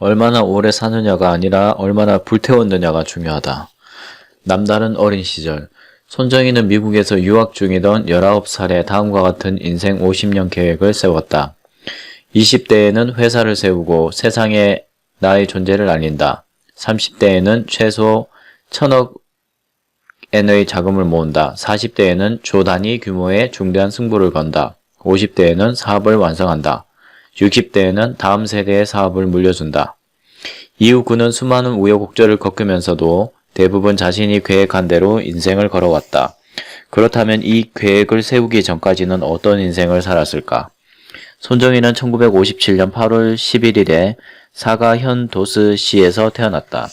얼마나 오래 사느냐가 아니라 얼마나 불태웠느냐가 중요하다. 남다른 어린 시절. 손정희는 미국에서 유학 중이던 19살에 다음과 같은 인생 50년 계획을 세웠다. 20대에는 회사를 세우고 세상에 나의 존재를 알린다. 30대에는 최소 1000억 엔의 자금을 모은다. 40대에는 조 단위 규모의 중대한 승부를 건다. 50대에는 사업을 완성한다. 60대에는 다음 세대의 사업을 물려준다. 이후 그는 수많은 우여곡절을 겪으면서도 대부분 자신이 계획한 대로 인생을 걸어왔다. 그렇다면 이 계획을 세우기 전까지는 어떤 인생을 살았을까? 손정희는 1957년 8월 11일에 사가 현도스시에서 태어났다.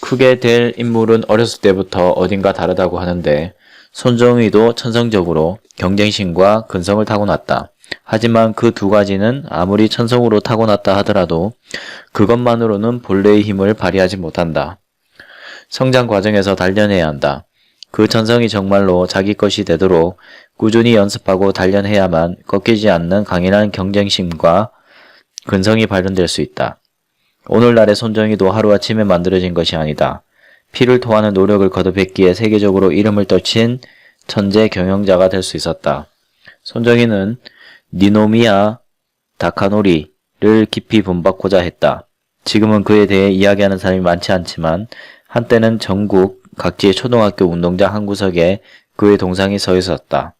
크게 될 인물은 어렸을 때부터 어딘가 다르다고 하는데 손정희도 천성적으로 경쟁심과 근성을 타고났다. 하지만 그 두 가지는 아무리 천성으로 타고났다 하더라도 그것만으로는 본래의 힘을 발휘하지 못한다. 성장 과정에서 단련해야 한다. 그 천성이 정말로 자기 것이 되도록 꾸준히 연습하고 단련해야만 꺾이지 않는 강인한 경쟁심과 근성이 발현될 수 있다. 오늘날의 손정희도 하루아침에 만들어진 것이 아니다. 피를 토하는 노력을 거듭했기에 세계적으로 이름을 떨친 천재 경영자가 될 수 있었다. 손정희는 니노미야 다카노리를 깊이 본받고자 했다. 지금은 그에 대해 이야기하는 사람이 많지 않지만 한때는 전국 각지의 초등학교 운동장 한 구석에 그의 동상이 서 있었다.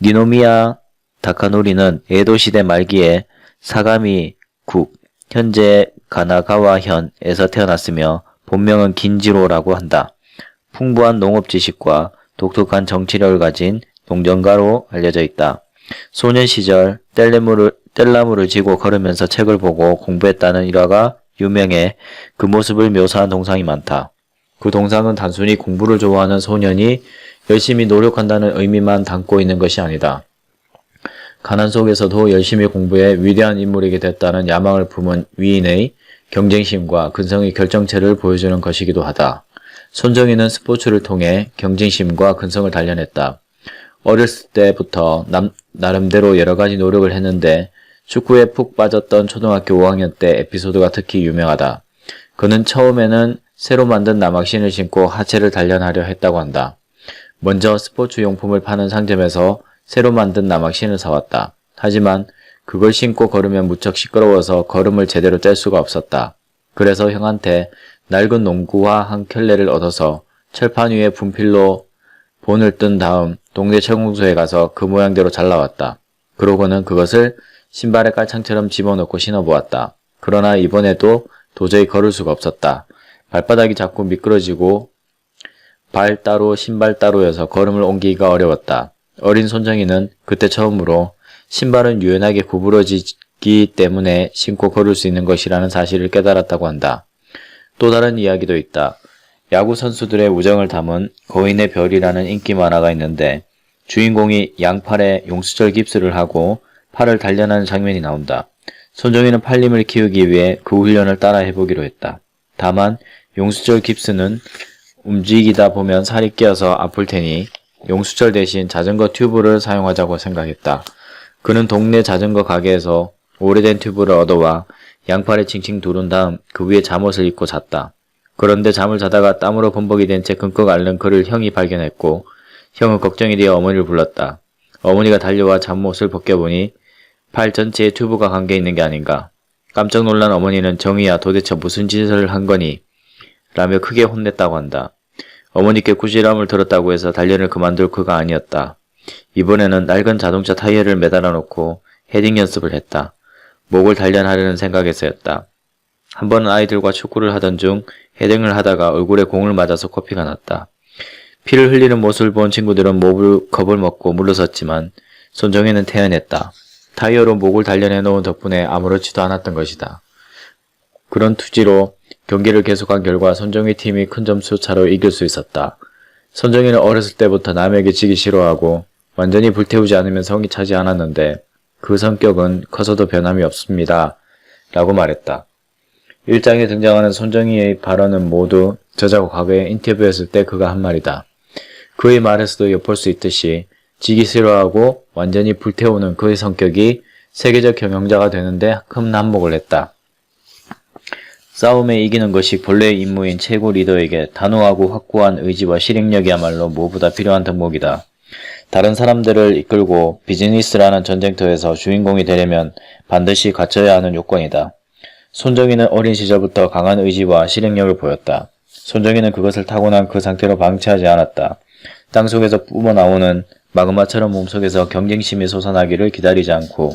니노미야 다카노리는 에도 시대 말기에 사가미국 현재 가나가와현에서 태어났으며 본명은 긴지로라고 한다. 풍부한 농업 지식과 독특한 정치력을 가진 농정가로 알려져 있다. 소년 시절 뗄나무를, 뗄나무를 지고 걸으면서 책을 보고 공부했다는 일화가 유명해 그 모습을 묘사한 동상이 많다. 그 동상은 단순히 공부를 좋아하는 소년이 열심히 노력한다는 의미만 담고 있는 것이 아니다. 가난 속에서도 열심히 공부해 위대한 인물이게 됐다는 야망을 품은 위인의 경쟁심과 근성의 결정체를 보여주는 것이기도 하다. 손정희는 스포츠를 통해 경쟁심과 근성을 단련했다. 어렸을 때부터 남, 나름대로 여러 가지 노력을 했는데 축구에 푹 빠졌던 초등학교 5학년 때 에피소드가 특히 유명하다. 그는 처음에는 새로 만든 남학신을 신고 하체를 단련하려 했다고 한다. 먼저 스포츠 용품을 파는 상점에서 새로 만든 남학신을 사왔다. 하지만 그걸 신고 걸으면 무척 시끄러워서 걸음을 제대로 뗄 수가 없었다. 그래서 형한테 낡은 농구화 한 켤레를 얻어서 철판 위에 분필로 본을 뜬 다음 동네 철공소에 가서 그 모양대로 잘라왔다. 그러고는 그것을 신발의 깔창처럼 집어넣고 신어보았다. 그러나 이번에도 도저히 걸을 수가 없었다. 발바닥이 자꾸 미끄러지고 발 따로 신발 따로여서 걸음을 옮기기가 어려웠다. 어린 손정이는 그때 처음으로 신발은 유연하게 구부러지기 때문에 신고 걸을 수 있는 것이라는 사실을 깨달았다고 한다. 또 다른 이야기도 있다. 야구 선수들의 우정을 담은 거인의 별이라는 인기 만화가 있는데 주인공이 양팔에 용수철 깁스를 하고 팔을 단련하는 장면이 나온다. 손정희는 팔림을 키우기 위해 그 훈련을 따라 해보기로 했다. 다만 용수철 깁스는 움직이다 보면 살이 끼어서 아플 테니 용수철 대신 자전거 튜브를 사용하자고 생각했다. 그는 동네 자전거 가게에서 오래된 튜브를 얻어와 양팔에 칭칭 두른 다음 그 위에 잠옷을 입고 잤다. 그런데 잠을 자다가 땀으로 범벅이 된채 끙끙 앓는 그를 형이 발견했고 형은 걱정이 되어 어머니를 불렀다. 어머니가 달려와 잠옷을 벗겨보니 팔 전체에 튜브가 감겨 있는 게 아닌가. 깜짝 놀란 어머니는 정희야 도대체 무슨 짓을 한 거니? 라며 크게 혼냈다고 한다. 어머니께 구실함을 들었다고 해서 단련을 그만둘 그가 아니었다. 이번에는 낡은 자동차 타이어를 매달아 놓고 헤딩 연습을 했다. 목을 단련하려는 생각에서였다. 한 번은 아이들과 축구를 하던 중 헤딩을 하다가 얼굴에 공을 맞아서 코피가 났다. 피를 흘리는 모습을 본 친구들은 목을 겁을 먹고 물러섰지만 손정혜는 태연했다. 타이어로 목을 단련해 놓은 덕분에 아무렇지도 않았던 것이다. 그런 투지로 경기를 계속한 결과 손정희 팀이 큰 점수 차로 이길 수 있었다. 손정희는 어렸을 때부터 남에게 지기 싫어하고 완전히 불태우지 않으면 성이 차지 않았는데 그 성격은 커서도 변함이 없습니다. 라고 말했다. 일장에 등장하는 손정희의 발언은 모두 저자가 과거에 인터뷰했을 때 그가 한 말이다. 그의 말에서도 엿볼 수 있듯이 지기 싫어하고 완전히 불태우는 그의 성격이 세계적 경영자가 되는데 큰 한몫을 했다. 싸움에 이기는 것이 본래의 임무인 최고 리더에게 단호하고 확고한 의지와 실행력이야말로 무엇보다 필요한 덕목이다. 다른 사람들을 이끌고 비즈니스라는 전쟁터에서 주인공이 되려면 반드시 갖춰야 하는 요건이다. 손정희는 어린 시절부터 강한 의지와 실행력을 보였다. 손정희는 그것을 타고난 그 상태로 방치하지 않았다. 땅속에서 뿜어나오는 마그마처럼 몸속에서 경쟁심이 솟아나기를 기다리지 않고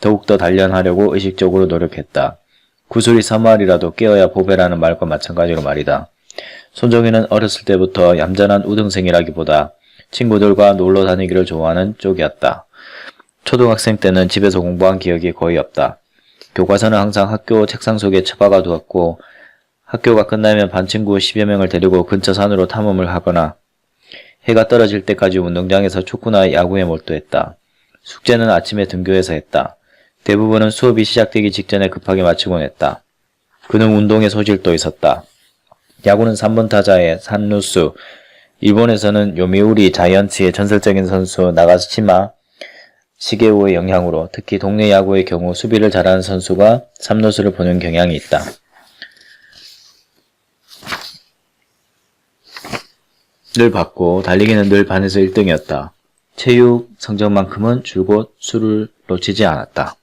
더욱더 단련하려고 의식적으로 노력했다. 구슬이 사마리라도 깨어야 보배라는 말과 마찬가지로 말이다. 손정희는 어렸을 때부터 얌전한 우등생이라기보다 친구들과 놀러 다니기를 좋아하는 쪽이었다. 초등학생 때는 집에서 공부한 기억이 거의 없다. 교과서는 항상 학교 책상 속에 처박아 두었고 학교가 끝나면 반 친구 10여 명을 데리고 근처 산으로 탐험을 하거나 해가 떨어질 때까지 운동장에서 축구나 야구에 몰두했다. 숙제는 아침에 등교해서 했다. 대부분은 수업이 시작되기 직전에 급하게 마치곤 했다. 그는 운동에 소질도 있었다. 야구는 3번 타자의 산루수, 일본에서는 요미우리 자이언츠의 전설적인 선수 나가시마 시게오의 영향으로 특히 동네 야구의 경우 수비를 잘하는 선수가 3루수를 보는 경향이 있다. 늘 받고 달리기는 늘 반에서 1등이었다. 체육 성적만큼은 줄곧 수를 놓치지 않았다.